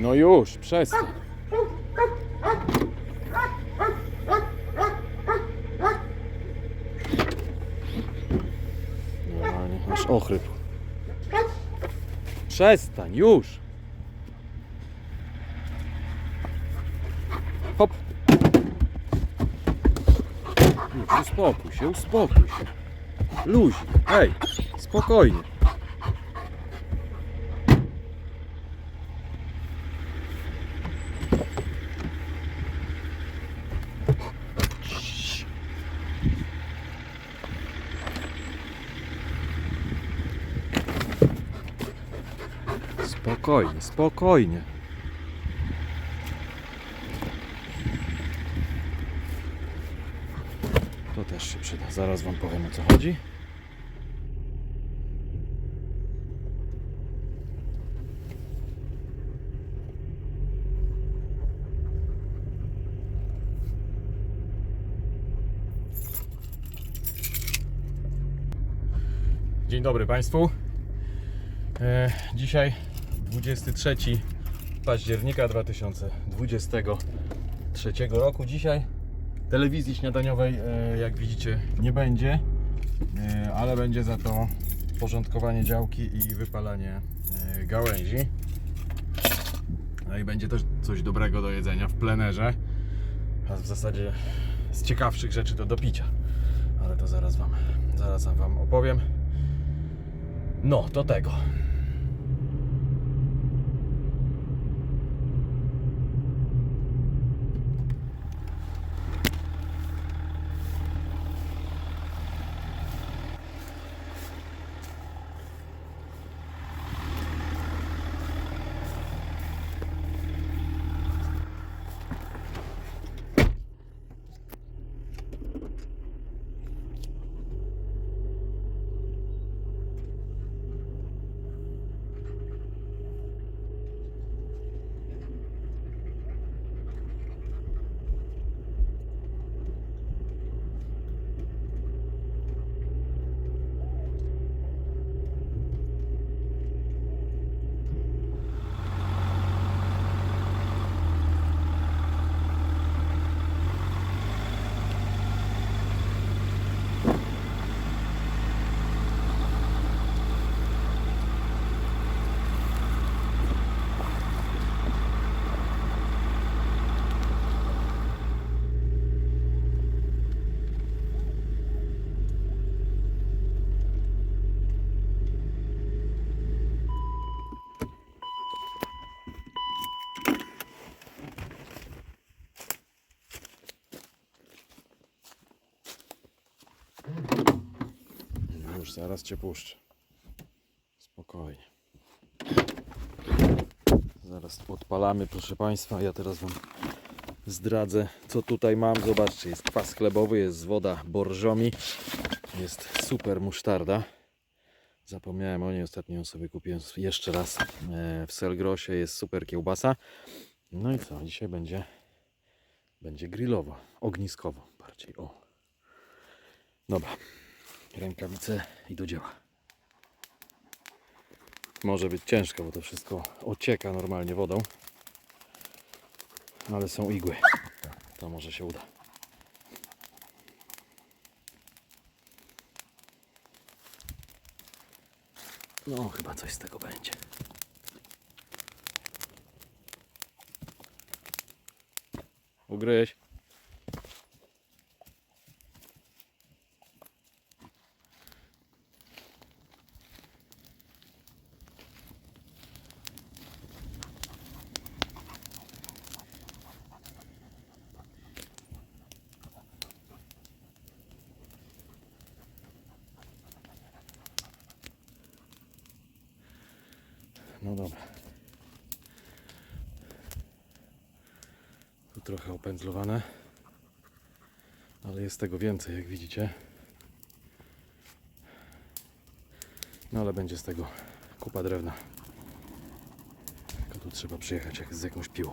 No już, przestań. Normalnie, aż ochryp. Przestań, już! Hop! Już, uspokój się, uspokój się. Luźnie, hej, spokojnie. Spokojnie, spokojnie. To też się przyda. Zaraz Wam powiem o co chodzi. Dzień dobry Państwu. E, dzisiaj 23 października 2023 roku. Dzisiaj telewizji śniadaniowej, e, jak widzicie, nie będzie, e, ale będzie za to porządkowanie działki i wypalanie e, gałęzi. No i będzie też coś dobrego do jedzenia w plenerze, a w zasadzie z ciekawszych rzeczy to do picia. Ale to zaraz Wam, zaraz Wam opowiem. No, do tego. Już zaraz cię puszczę. Spokojnie. Zaraz odpalamy, proszę Państwa. Ja teraz Wam zdradzę, co tutaj mam. Zobaczcie, jest kwas chlebowy, jest woda borżomi, jest super musztarda. Zapomniałem o niej, ostatnio ją sobie kupiłem jeszcze raz e, w Selgrosie. Jest super kiełbasa. No i co, dzisiaj będzie, będzie grillowo, ogniskowo bardziej. O. Dobra, rękawice i do dzieła. Może być ciężko, bo to wszystko ocieka normalnie wodą. Ale są igły. To może się uda. No, chyba coś z tego będzie. Ugryź. No dobra. Tu trochę opędzlowane. Ale jest tego więcej, jak widzicie. No ale będzie z tego kupa drewna. Tylko tu trzeba przyjechać jak z jakąś piłą.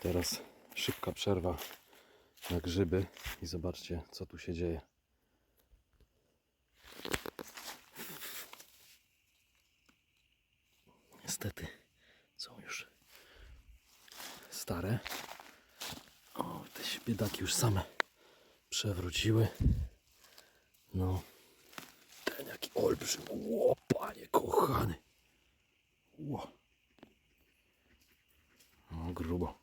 Teraz szybka przerwa na grzyby i zobaczcie, co tu się dzieje. Niestety są już stare. O, te biedaki już same przewróciły. No, ten jaki olbrzym. Ło, panie kochany. Ło. O, grubo.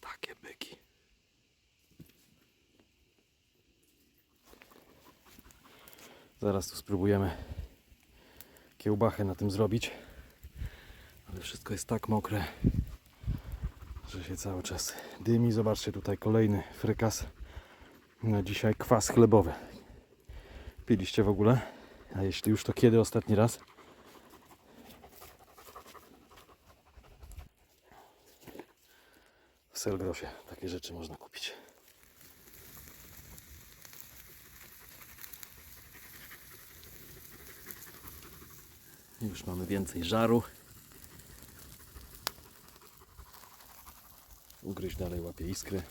Takie byki. Zaraz tu spróbujemy kiełbachę na tym zrobić. Ale wszystko jest tak mokre, że się cały czas dymi. Zobaczcie tutaj kolejny frykas. Na dzisiaj kwas chlebowy. Piliście w ogóle? A jeśli już, to kiedy ostatni raz? W Selgrosie takie rzeczy można kupić. Już mamy więcej żaru. Ugryź dalej łapie iskry.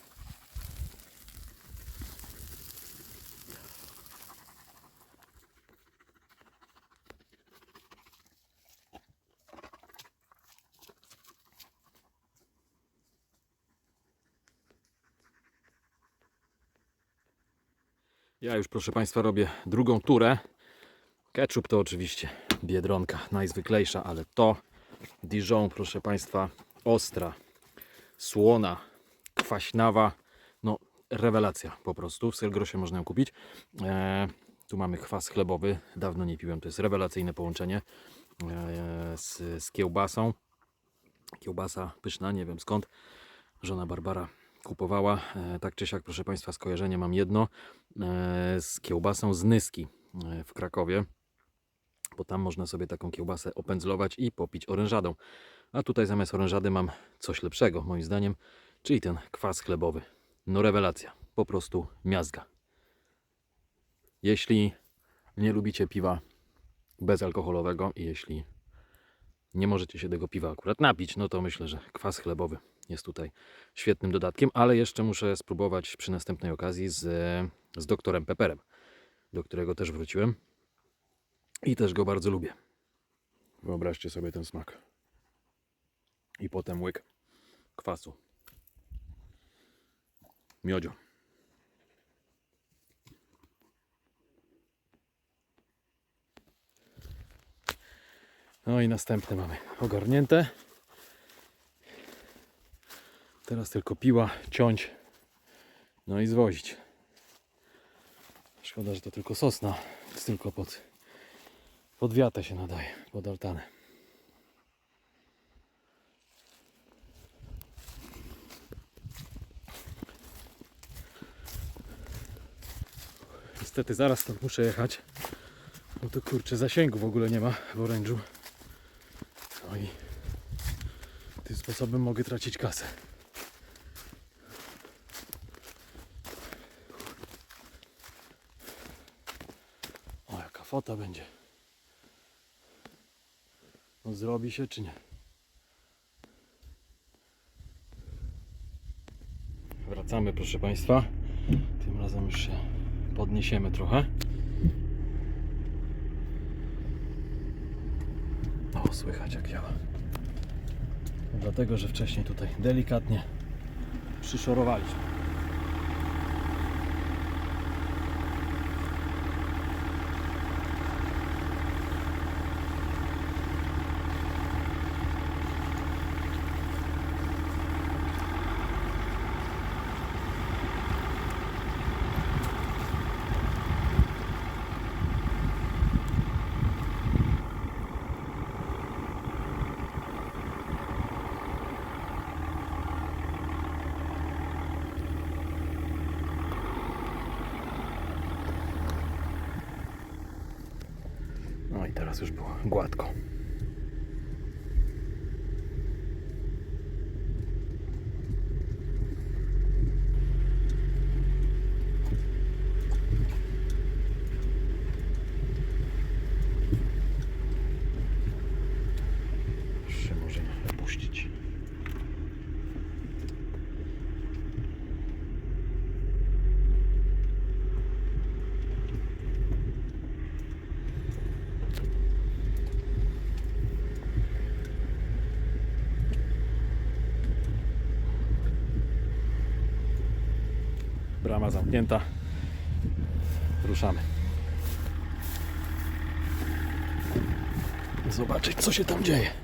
Ja już proszę Państwa robię drugą turę. Ketchup to oczywiście biedronka najzwyklejsza, ale to Dijon proszę Państwa ostra, słona, kwaśnawa, no rewelacja po prostu. W Selgrosie można ją kupić. E, tu mamy kwas chlebowy, dawno nie piłem, to jest rewelacyjne połączenie e, z, z kiełbasą. Kiełbasa pyszna, nie wiem skąd. Żona Barbara kupowała. E, tak czy siak, proszę Państwa, skojarzenie mam jedno z kiełbasą z Nyski w Krakowie, bo tam można sobie taką kiełbasę opędzlować i popić orężadą. A tutaj zamiast orężady mam coś lepszego, moim zdaniem, czyli ten kwas chlebowy. No rewelacja, po prostu miazga. Jeśli nie lubicie piwa bezalkoholowego i jeśli nie możecie się tego piwa akurat napić, no to myślę, że kwas chlebowy jest tutaj świetnym dodatkiem, ale jeszcze muszę spróbować przy następnej okazji z, z doktorem Pepperem, do którego też wróciłem i też go bardzo lubię. Wyobraźcie sobie ten smak. I potem łyk kwasu. Miodzio. No i następne mamy ogarnięte. Teraz tylko piła, ciąć, no i zwozić. Szkoda, że to tylko sosna, jest tylko pod, pod wiatę się nadaje, pod altanę. Niestety zaraz stąd muszę jechać, bo to kurczę zasięgu w ogóle nie ma w orężu. No i tym sposobem mogę tracić kasę. O, jaka fota będzie. No, zrobi się czy nie? Wracamy, proszę Państwa. Tym razem już się podniesiemy trochę. O, słychać jak działa. Dlatego, że wcześniej tutaj delikatnie przyszorowaliśmy. No i teraz już było gładko. Jeszcze może Brama zamknięta. Ruszamy. Zobaczyć, co się tam dzieje.